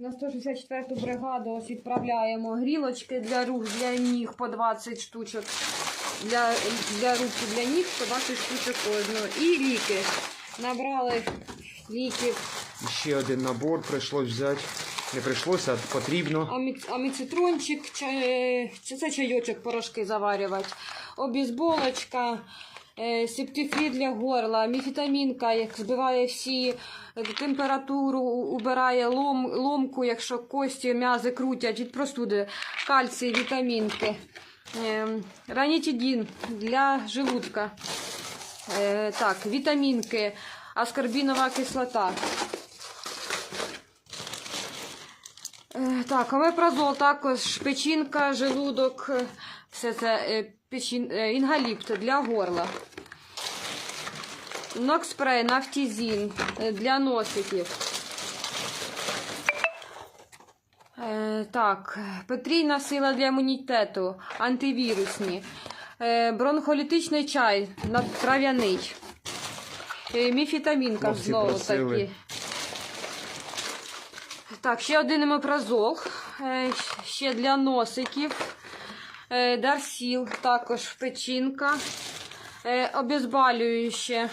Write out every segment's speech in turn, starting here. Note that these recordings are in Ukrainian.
На 164-ту бригаду ось відправляємо грілочки для рук, для ніг по 20 штучок. Для, для рук для ніг по 20 штучок кожного. І ліки. Набрали ліків Ще один набор прийшлось взяти. Не прийшлося, а потрібно. амі- аміцитрончик, чай, це чайочок порошки заварювати, обізболочка, е, септифрід для горла, міфітамінка, як збиває всі е, температуру, убирає лом, ломку, якщо кості, м'язи крутять від простуди, кальцій, вітамінки, е, ранітідін для желудка, е, так, вітамінки, аскорбінова кислота. Так, омепразол також печінка, желудок, все це печін, інгаліпт для горла. Нокспрей, нафтізін е, для носиків. Е, Так, потрійна сила для імунітету, антивірусні. Е, Бронхолітичний чай, трав'яний. Міфітамінка Хлопці знову просили. таки. Так, ще один омепразол, е, ще для носиків. Дарсіл, також печінка. Обезболююче.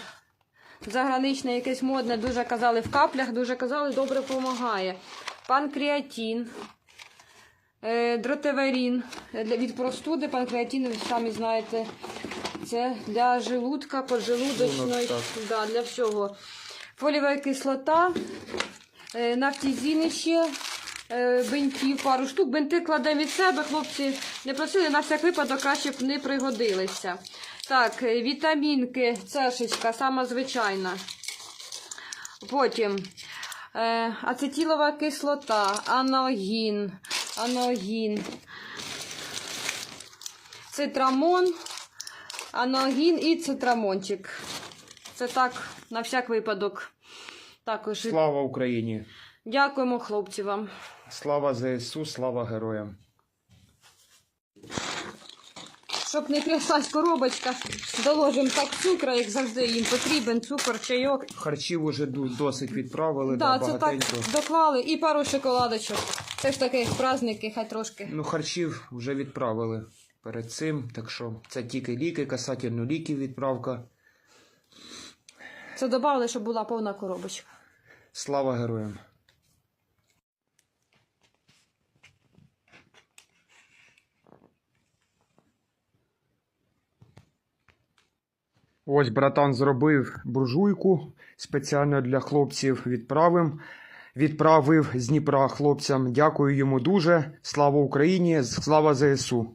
Заграничне якесь модне, дуже казали в каплях, дуже казали, добре допомагає. Панкреатин, е, дротеверін е, для- від простуди, панкреатин, ви самі знаєте, це для желудка, поджелудочної, да, для всього. Фолієва кислота, е, нафтізіни ще, бинтів, пару штук. Бинти кладемо від себе, хлопці не просили, на всяк випадок краще б не пригодилися. Так, е, вітамінки, цешечка, сама звичайна. Потім е, ацетилова кислота, аналгін, аналгін, цитрамон, аналгін і цитрамончик. Це так, на всяк випадок. Також Слава Україні! Дякуємо хлопці вам. Слава ЗСУ, слава героям! Щоб не тряслась коробочка, доложимо так цукру, як завжди їм потрібен, цукор, чайок. Харчів уже досить відправили, Да, да, це так багатенько. доклали і пару шоколадочок. Це ж таки праздники, хай трошки. Ну, харчів вже відправили перед цим, так що це тільки ліки, касательно ліків відправка. Це додали, щоб була повна коробочка. Слава героям! Ось братан зробив буржуйку спеціально для хлопців. Відправив. Відправив з Дніпра хлопцям. Дякую йому дуже. Слава Україні! Слава ЗСУ!